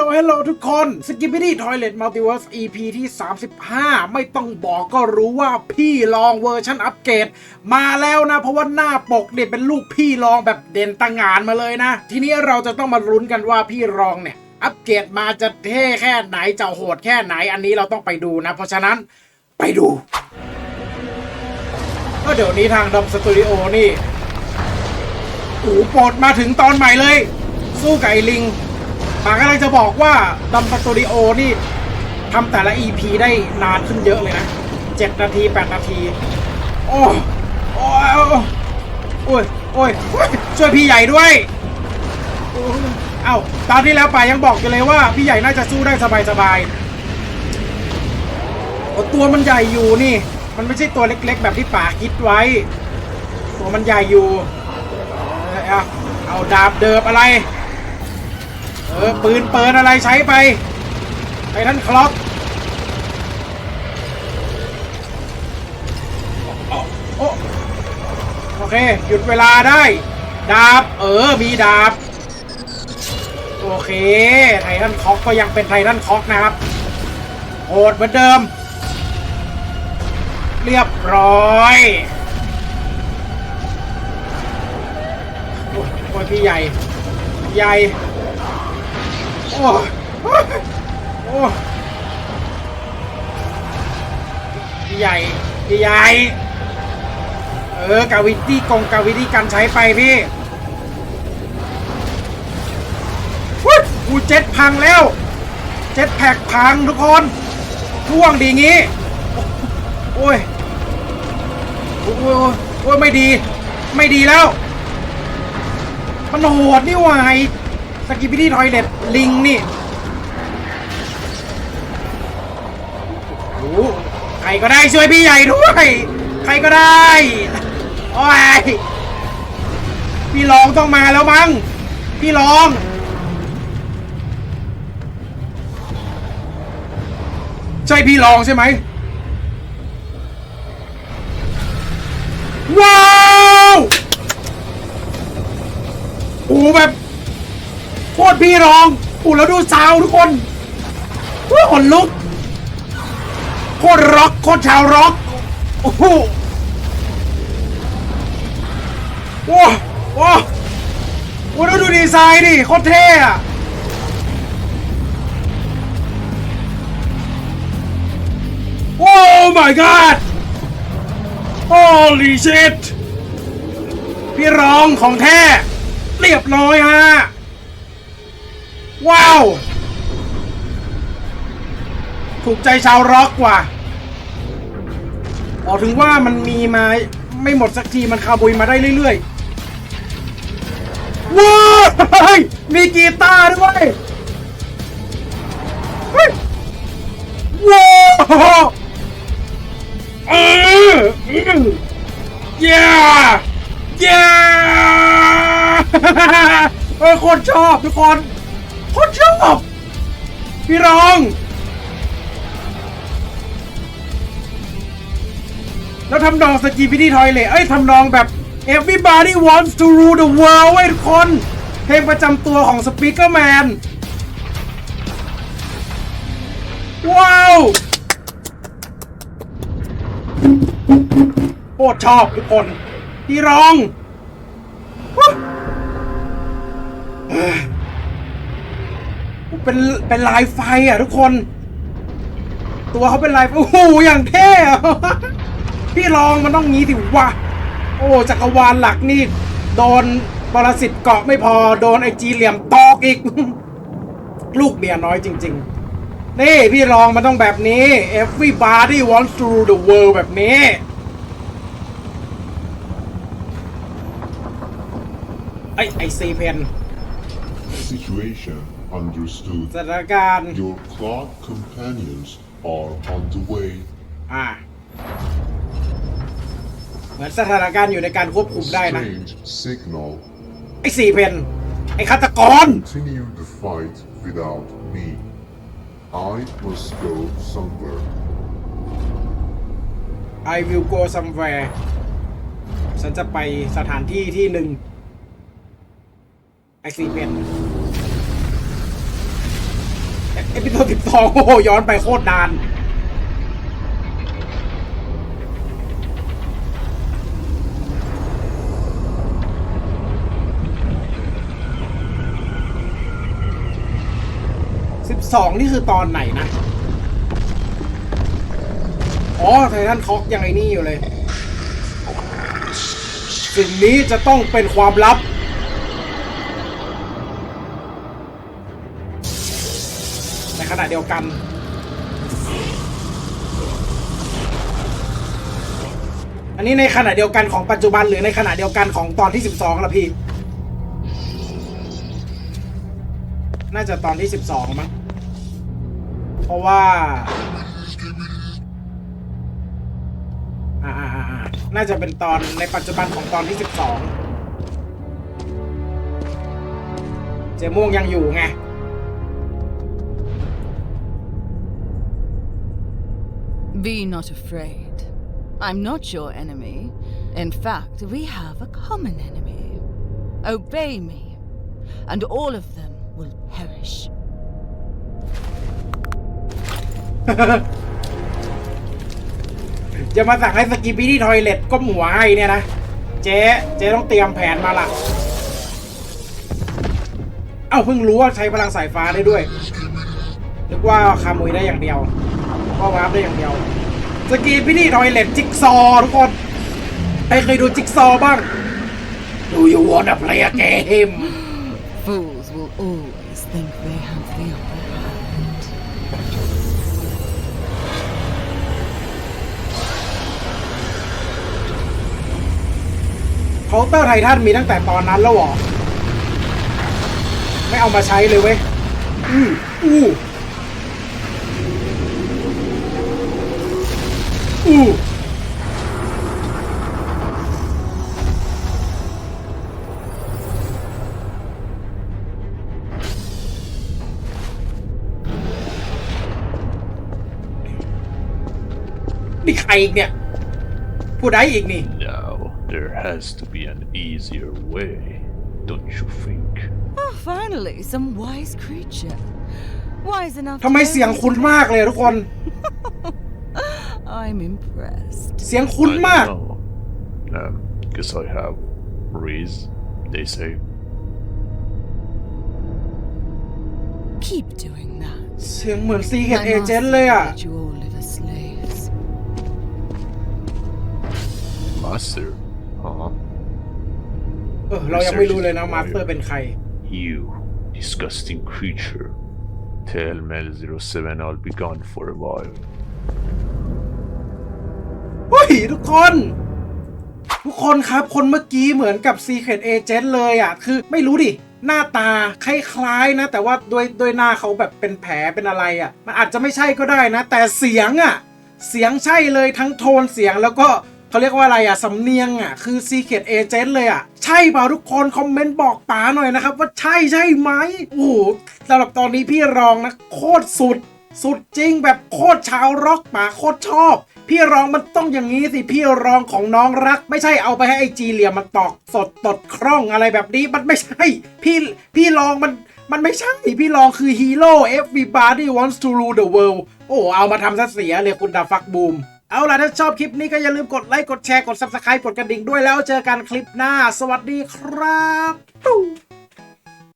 ลฮัลโหลทุกคน s k i p p y d Toilet Multiverse EP ที่ 35 ไม่ต้องบอกก็รู้ว่าพี่ลองเวอร์ชันอัปเกรดมาแล้วนะ เพราะว่าหน้าปกเนี่ยเป็นลูกพี่ลองแบบเด่นต่างงานมาเลยนะ ทีนี้เราจะต้องมาลุ้นกันว่าพี่รองเนี่ย อัปเกรดมาจะเท่แค่ไหนจะโหดแค่ไหนอันนี้เราต้องไปดูนะ เพราะฉะนั้นไปดูก็เดี๋ยวนี้ทางดอมสตูดิโอนี่โอ้โหปรดมาถึงตอนใหม่เลย สู้ไอ้ลิง ปากกำลังจะบอกว่าดอมสตูดิโอนี่ทำแต่ละ EP ได้นานขึ้นเยอะเลยนะ7นาที8นาที โอ้โอ้โอ้ยโอ้ยโอ้ยช่วยพี่ใหญ่ด้วยอ้ยเอ้าตอนที่แล้วป่ายังบอกอยู่เลยว่าพี่ใหญ่น่าจะสู้ได้สบายๆตัวมันใหญ่อยู่นี่ มันไม่ใช่ตัวเล็ก ๆ แบบที่ป่าคิดไว้ ตัวมันใหญ่อยู่ เอาเอาดาบเดิบอะไร เออปืนเปินอะไรใช้ไปไอ้ท่านคล็อกโอ้โอเค หยุดเวลาได้ ดาบ เออ มีดาบ โอเค ไททันคล็อกก็ยังเป็นไททันคล็อกนะครับโหดเหมือนเดิม เรียบร้อยโอ้ยพี่ใหญ่ ใหญ่ โอ้โอ้ใหญ่ใหญ่ เออกาวิตี้กงกาวิตี้กันใช้ไปพี่วุ้ยกูเจ็ตพังแล้ว เจ็ตแพกพังทุกคนท่วงดีงี้โอ้ยโอ้ยโอ้ยโอ้ยไม่ดี ไม่ดีแล้ว มันโหดนี่วาไอ้ สกิปปี้ทอยเล็ตลิงนี่โอ้ใครก็ได้ช่วยพี่ใหญ่ด้วย ใครก็ได้ โอ้ย พี่รองต้องมาแล้วมั้ง พี่รองใช่พี่รองใช่ไหมว้าว โอ้แบบ คตรพี่รองโอ้แล้วดูซาวทุกคนว้าขนลุกโคตรร็อกโคตรชาวร็อกโอ้โหว้าวว้าวโอ้แล้วดูดีไซน์ดิโคตรเท่อะโอ้ my god Holy shit พี่รองของแท้ เรียบร้อยฮะ ว้าว ถูกใจชาวร็อกว่ะบอกถึงว่ามันมีมาไม่หมดสักทีมันคาบุยมาได้เรื่อยๆว้าวมีกีตาร์ด้วยว้าวเออเออ yeah yeah เออโคนชอบทุกคน โคนชอบพี่รอง แล้วทำนองสกีพิธีทอยเลยเอ้ยทำนองแบบ everybody wants to rule the world เว้ทุกคน เพลงประจำตัวของ Speaker Man ว้าวโคตรชอบทุกคน พี่รอง เป็นเป็นลายไฟอะทุกคน ตัวเขาเป็นลายโอ้โหอย่างเท่พี่รองมันต้องงี้สิวะโอ้จักรวาลหลักนี่โดนปรสิตเกาะไม่พอโดนไอจีเหลี่ยมตอกอีก ลูกเมียน้อยจริง ๆ นี่พี่รองมันต้องแบบนี้ everybody wants to rule the world แบบนี้ไอไอซีเพน Situation understood. สถานการณ์ Your clock companions are on the way. อ่าเหมือนสถานการณ์อยู่ในการควบคุมได้นะ Strange signal. ไอซีเพนไอฆาตกร Continue the fight without me. I must go somewhere. I will go somewhere ฉันจะไปสถานที่ที่หนึ่งไอซีเพน เอพิโซดสิบสองโอ้โหย้อนไปโคตรนาน สิบสองนี่คือตอนไหนนะ อ๋อไททันคอกยังไงนี่อยู่เลย สิ่งนี้จะต้องเป็นความลับ ณะเดียวกัน อันนี้ในขณะเดียวกันของปัจจุบันหรือในขณะเดียวกันของตอนที่12ล่ะพี่ น่าจะตอนที่12มั้ง เพราะว่าอ่าน่าจะเป็นตอนในปัจจุบันของตอนที่12เจม่วงยังอยู่ไง Be not afraid. I'm not your enemy. In fact, we have a common enemy. Obey me, and all of them will perish. จะมาสั่งให้สกีบีที่ทอยเล็ตก้มหัวให้เนี่ยนะ เจ๊เจ๊ต้องเตรียมแผนมาละเอ้าเพิ่งรู้ว่าใช้พลังสายฟ้าได้ด้วยนึกว่าคามุยได้อย่างเดียวว่าวาร์ปได้อย่างเดียว สกีบีที่ทอยเล็ตจิ๊กซอว์ทุกคน ใครเคยดูจิ๊กซอว์บ้าง Do you wanna play a game Fools will always think they have the upper hand. เคาน์เตอร์ไททันมีตั้งแต่ตอนนั้นแล้วเหรอ ไม่เอามาใช้เลยเว้ยอู้อู้อู้ นี่ใครอีกเนี่ย ผู้ใดอีกนี่ Now, there has to be an easier way, don't you think? Oh, finally, some wise creature. Wise enough ทำไม to เสียง know คุ้นมากเลยทุกคน I'm impressed. เสียงคุ้น I มาก don't know. Um, guess I have Riz, they say. Keep doing that. เสียงเหมือนซีเ My เอเจน master เลยอ่ะ let you all live as slaves. Master? Huh? เออ เรายังไม่รู้เลยนะมาสเตอร์เป็นใคร You, disgusting creature. Tell Mel 07 I'll be gone for a while. ทุกคน ทุกคนครับ คนเมื่อกี้เหมือนกับ Secret Agent เลยอะ คือไม่รู้ดิหน้าตาคล้ายๆนะ แต่ว่าด้วยด้วยหน้าเขาแบบเป็นแผลเป็นอะไรอะ มันอาจจะไม่ใช่ก็ได้นะ แต่เสียงอะ เสียงใช่เลยทั้งโทนเสียงแล้วก็เขาเรียกว่าอะไรอะสำเนียงอะ คือ Secret Agent เลยอะ ใช่เปล่าทุกคนคอมเมนต์บอกป๋าหน่อยนะครับ ว่าใช่ใช่ไหมโอ้โหสำหรับตอนนี้พี่รองนะ โคตรสุด สุดจริงแบบโคตรชาวร็อกป๋าโคตรชอบ พี่รองมันต้องอย่างนี้สิพี่รองของน้องรัก ไม่ใช่เอาไปให้ไอจีเหลี่ยมมันตอกสดตดคร่องอะไรแบบนี้มันไม่ใช่ พี่พี่รองมันมันไม่ใช่พี่รองคือฮีโร่ everybody wants to rule the world โอ้เอามาทำซะเสียเลยคุณดาฟักบูมเอาล่ะถ้าชอบคลิปนี้ก็อย่าลืมกดไลค์กดแชร์กด subscribe กดกระดิ่งด้วยแล้วเจอกันคลิปหน้า สวัสดีครับ